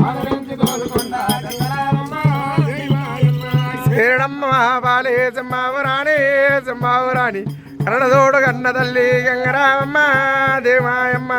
ఆదరించి గోల్కొండ గంగరామమ్మ బాలే సింహావరాణి సింహావరాణి కన్న తల్లి గంగరామమ్మ దేవాయమ్మ.